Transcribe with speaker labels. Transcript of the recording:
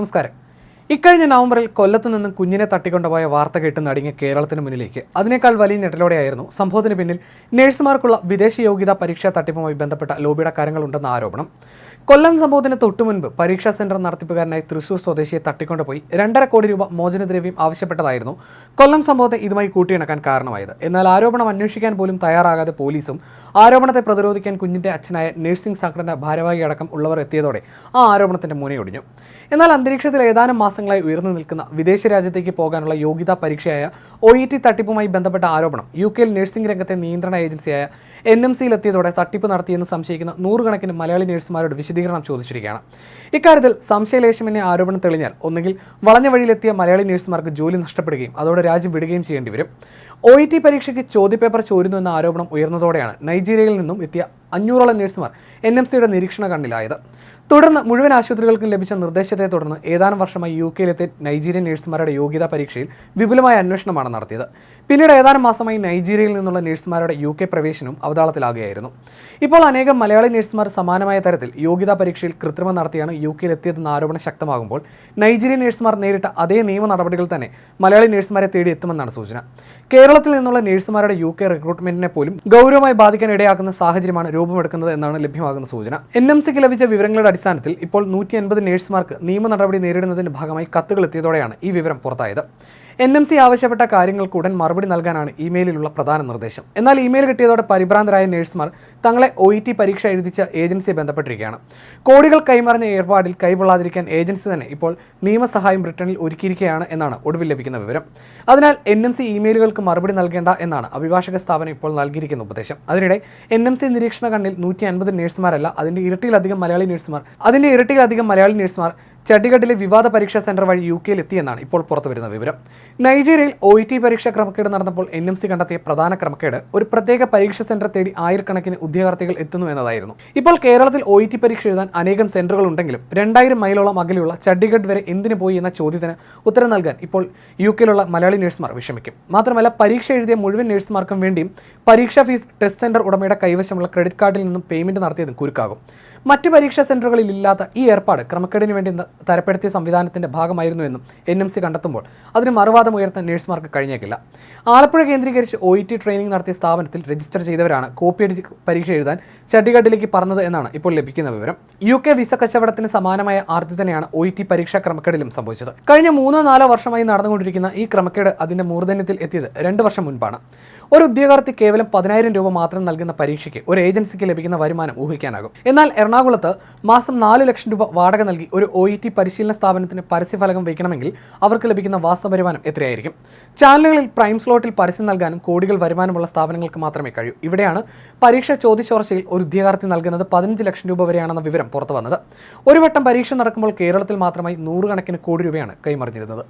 Speaker 1: നമസ്കാരം. ഇക്കഴിഞ്ഞ നവംബറിൽ കൊല്ലത്ത് നിന്ന് കുഞ്ഞിനെ തട്ടിക്കൊണ്ടുപോയ വാർത്ത കേട്ട് നടുങ്ങിയ കേരളത്തിന് മുന്നിലേക്ക്. അതിനേക്കാൾ വലിയ ഞെട്ടലോടെയായിരുന്നു. സംഭവത്തിന് പിന്നിൽ നഴ്സുമാർക്കുള്ള വിദേശ യോഗ്യതാ പരീക്ഷാ തട്ടിപ്പുമായി ബന്ധപ്പെട്ട ലോബിയുടെ കാര്യങ്ങളുണ്ടെന്ന ആരോപണം. കൊല്ലം സംഭവത്തിന് തൊട്ടു മുൻപ് പരീക്ഷാ സെന്റർ നടത്തിപ്പുകാരനായി തൃശൂർ സ്വദേശിയെ തട്ടിക്കൊണ്ടുപോയി രണ്ടര കോടി രൂപ മോചനദ്രവ്യം ആവശ്യപ്പെട്ടതായിരുന്നു കൊല്ലം സംഭവത്തെ ഇതുമായി കൂട്ടിയിണക്കാൻ കാരണമായത്. എന്നാൽ ആരോപണം അന്വേഷിക്കാൻ പോലും തയ്യാറാകാതെ പോലീസും ആരോപണത്തെ പ്രതിരോധിക്കാൻ കുഞ്ഞിന്റെ അച്ഛനായ നഴ്സിംഗ് സംഘടന ഭാരവാഹി അടക്കം ഉള്ളവർ എത്തിയതോടെ ആ ആരോപണത്തിന്റെ മുനയൊടിഞ്ഞു. എന്നാൽ അന്തരീക്ഷത്തിൽ ഏതാനും മാസങ്ങളായി ഉയർന്നു നിൽക്കുന്ന വിദേശ രാജ്യത്തേക്ക് പോകാനുള്ള യോഗ്യതാ പരീക്ഷയായ ഒ ഇ ടി തട്ടിപ്പുമായി ബന്ധപ്പെട്ട ആരോപണം യു കെയിൽ നഴ്സിംഗ് രംഗത്തെ നിയന്ത്രണ ഏജൻസിയായ എൻ എം സിയിലെത്തിയതോടെ തട്ടിപ്പ് നടത്തിയെന്ന് സംശയിക്കുന്ന നൂറുകണക്കിന് മലയാളി നഴ്സുമാരോട് വിശദീകരണം ചോദിച്ചിരിക്കുകയാണ്. ഇക്കാര്യത്തിൽ സംശയലേശമെന്ന ആരോപണം തെളിഞ്ഞാൽ ഒന്നുകിൽ വളഞ്ഞ വഴിയിലെത്തിയ മലയാളി നഴ്സുമാർക്ക് ജോലി നഷ്ടപ്പെടുകയും അതോടെ രാജ്യം വിടുകയും ചെയ്യേണ്ടി വരും. ഒ ഇ ടി പരീക്ഷയ്ക്ക് ചോദ്യപേപ്പർ ചോരുന്നു എന്ന ആരോപണം ഉയർന്നതോടെയാണ് നൈജീരിയയിൽ നിന്നും എത്തിയ അഞ്ഞൂറോളം നഴ്സുമാർ എൻ എം സിയുടെ നിരീക്ഷണ കണ്ണിലായത്. തുടർന്ന് മുഴുവൻ ആശുപത്രികൾക്കും ലഭിച്ച നിർദ്ദേശത്തെ തുടർന്ന് ഏതാനും വർഷമായി യു കെയിലെത്തിയ നൈജീരിയൻ നഴ്സുമാരുടെ യോഗ്യതാ പരീക്ഷയിൽ വിപുലമായ അന്വേഷണമാണ് നടത്തിയത്. പിന്നീട് ഏതാനും മാസമായി നൈജീരിയയിൽ നിന്നുള്ള നഴ്സുമാരുടെ യു കെ പ്രവേശനവും അവതാളത്തിലാകുകയായിരുന്നു. ഇപ്പോൾ അനേകം മലയാളി നഴ്സുമാർ സമാനമായ തരത്തിൽ യോഗ്യതാ പരീക്ഷയിൽ കൃത്രിമം നടത്തിയാണ് യു കെയിലെത്തിയതെന്ന ആരോപണം ശക്തമാകുമ്പോൾ നൈജീരിയൻ നഴ്സുമാർ നേരിട്ട അതേ നിയമ നടപടികൾ തന്നെ മലയാളി നഴ്സുമാരെ തേടി എത്തുമെന്നാണ് സൂചന. കേരളത്തിൽ നിന്നുള്ള നഴ്സുമാരുടെ യു കെ റിക്രൂട്ട്മെന്റിനെ പോലും ഗൗരവമായി ബാധിക്കാൻ ഇടയാക്കുന്ന സാഹചര്യമാണ് രൂപമെടുക്കുന്നത് എന്നാണ് ലഭ്യമാകുന്ന സൂചന. എൻ എം സിക്ക് ലഭിച്ച വിവരങ്ങളുടെ അടിസ്ഥാനത്തിൽ ഇപ്പോൾ നൂറ്റി അൻപത് നഴ്സുമാർക്ക് നിയമ നടപടി നേരിടുന്നതിന്റെ ഭാഗമായി കത്തുകൾ എത്തിയതോടെയാണ് ഈ വിവരം പുറത്തായത്. എൻ എം സി ആവശ്യപ്പെട്ട കാര്യങ്ങൾക്ക് ഉടൻ മറുപടി നൽകാനാണ് ഇമെയിലിലുള്ള പ്രധാന നിർദ്ദേശം. എന്നാൽ ഇമെയിൽ കിട്ടിയതോടെ പരിഭ്രാന്തരായ നഴ്സുമാർ തങ്ങളെ ഒ ഇ ടി പരീക്ഷ എഴുതിച്ച ഏജൻസിയെ ബന്ധപ്പെട്ടിരിക്കുകയാണ്. കോടികൾ കൈമറിഞ്ഞ ഏർപ്പാടിൽ കൈകൊള്ളാതിരിക്കാൻ ഏജൻസി തന്നെ ഇപ്പോൾ നിയമസഹായം ബ്രിട്ടനിൽ ഒരുക്കിയിരിക്കുകയാണ് എന്നാണ് ഒടുവിൽ ലഭിക്കുന്ന വിവരം. അതിനാൽ എൻ എം സി ഇമെയിലുകൾക്ക് മറുപടി നൽകേണ്ട എന്നാണ് അഭിഭാഷക സ്ഥാപനം ഇപ്പോൾ നൽകിയിരിക്കുന്ന ഉപദേശം. അതിനിടെ എൻ എം സി നിരീക്ഷണ കണ്ണിൽ നൂറ്റി അൻപത് നഴ്സുമാരല്ല അതിന്റെ ഇരട്ടിയിലധികം മലയാളി നഴ്സുമാർ അതിന്റെ ഇരട്ടിയിലധികം മലയാളി നഴ്സുമാർ ചണ്ഡീഗഡിലെ വിവാദ പരീക്ഷാ സെന്റർ വഴി യു കെയിൽ എത്തിയെന്നാണ് ഇപ്പോൾ പുറത്തുവരുന്ന വിവരം. നൈജീരിയയിൽ ഒ ടി പരീക്ഷാ ക്രമക്കേട് നടന്നപ്പോൾ എൻ എം സി കണ്ടെത്തിയ പ്രധാന ക്രമക്കേട് ഒരു പ്രത്യേക പരീക്ഷാ സെന്റർ തേടി ആയിരക്കണക്കിന് ഉദ്യോഗാർത്ഥികൾ എത്തുന്നു എന്നതായിരുന്നു. ഇപ്പോൾ കേരളത്തിൽ ഒ ടി പരീക്ഷ എഴുതാൻ അനേകം സെന്ററുകൾ ഉണ്ടെങ്കിലും രണ്ടായിരം മൈലോളം അകലെയുള്ള ചണ്ഡീഗഡ് വരെ എന്തിനു പോയി എന്ന ചോദ്യത്തിന് ഉത്തരം നൽകാൻ ഇപ്പോൾ യു കെയിലുള്ള മലയാളി നഴ്സുമാർ വിഷമിക്കും. മാത്രമല്ല പരീക്ഷ എഴുതിയ മുഴുവൻ നഴ്സുമാർക്കും വേണ്ടിയും പരീക്ഷാ ഫീസ് ടെസ്റ്റ് സെന്റർ ഉടമയുടെ കൈവശമുള്ള ക്രെഡിറ്റ് കാർഡിൽ നിന്നും പേയ്മെന്റ് നടത്തിയതും കുരുക്കാകും. മറ്റ് പരീക്ഷാ സെന്ററുകളിൽ ഇല്ലാത്ത ഈ ഏർപ്പാട് ക്രമക്കേടിന് വേണ്ടി തരപ്പെടുത്തിയ സംവിധാനത്തിന്റെ ഭാഗമായിരുന്നു എന്നും എൻ എം സി കണ്ടെത്തുമ്പോൾ. അതിന് മറുവാദം ഉയർത്താൻ നഴ്സുമാർക്ക് കഴിഞ്ഞേക്കില്ല. ആലപ്പുഴ കേന്ദ്രീകരിച്ച് ഒ ഇ ടി ട്രെയിനിങ് നടത്തിയ സ്ഥാപനത്തിൽ രജിസ്റ്റർ ചെയ്തവരാണ് കോപ്പി അടിച്ച് പരീക്ഷ എഴുതാൻ ചണ്ഡീഗഡിലേക്ക് പറഞ്ഞത് എന്നാണ് ഇപ്പോൾ ലഭിക്കുന്ന വിവരം. യു കെ വിസ കച്ചവടത്തിന് സമാനമായ ആർത്തി തന്നെയാണ് ഒ ഇ ടി പരീക്ഷാ ക്രമക്കേടിലും സംഭവിച്ചത്. കഴിഞ്ഞ മൂന്നോ നാലോ വർഷമായി നടന്നുകൊണ്ടിരിക്കുന്ന ഈ ക്രമക്കേട് അതിന്റെ മൂർധന്യത്തിൽ എത്തിയത് രണ്ട് വർഷം മുൻപാണ്. ഒരു ഉദ്യോഗാർത്ഥി കേവലം പതിനായിരം രൂപ മാത്രം നൽകുന്ന പരീക്ഷയ്ക്ക് ഒരു ഏജൻസിക്ക് ലഭിക്കുന്ന വരുമാനം ഊഹിക്കാനാകും. എന്നാൽ എറണാകുളത്ത് മാസം നാല് ലക്ഷം രൂപ വാടക നൽകി ഒരു ഒ ഇ ടി പരിശീലന സ്ഥാപനത്തിന് പരസ്യഫലകം വയ്ക്കണമെങ്കിൽ അവർക്ക് ലഭിക്കുന്ന വാസ വരുമാനം എത്രയായിരിക്കും? ചാനലുകളിൽ പ്രൈം സ്ലോട്ടിൽ പരസ്യം നൽകാനും കോടികൾ വരുമാനമുള്ള സ്ഥാപനങ്ങൾക്ക് മാത്രമേ കഴിയൂ. ഇവിടെയാണ് പരീക്ഷ ചോദ്യചോർച്ചയിൽ ഒരു ഉദ്യോഗാർത്ഥി നൽകുന്നത് പതിനഞ്ച് ലക്ഷം രൂപ വരെയാണെന്ന വിവരം പുറത്തു വന്നത് ഒരു വട്ടം പരീക്ഷ നടക്കുമ്പോൾ കേരളത്തിൽ മാത്രമായി നൂറുകണക്കിന് കോടി രൂപയാണ് കൈമറിഞ്ഞിരുന്നത്.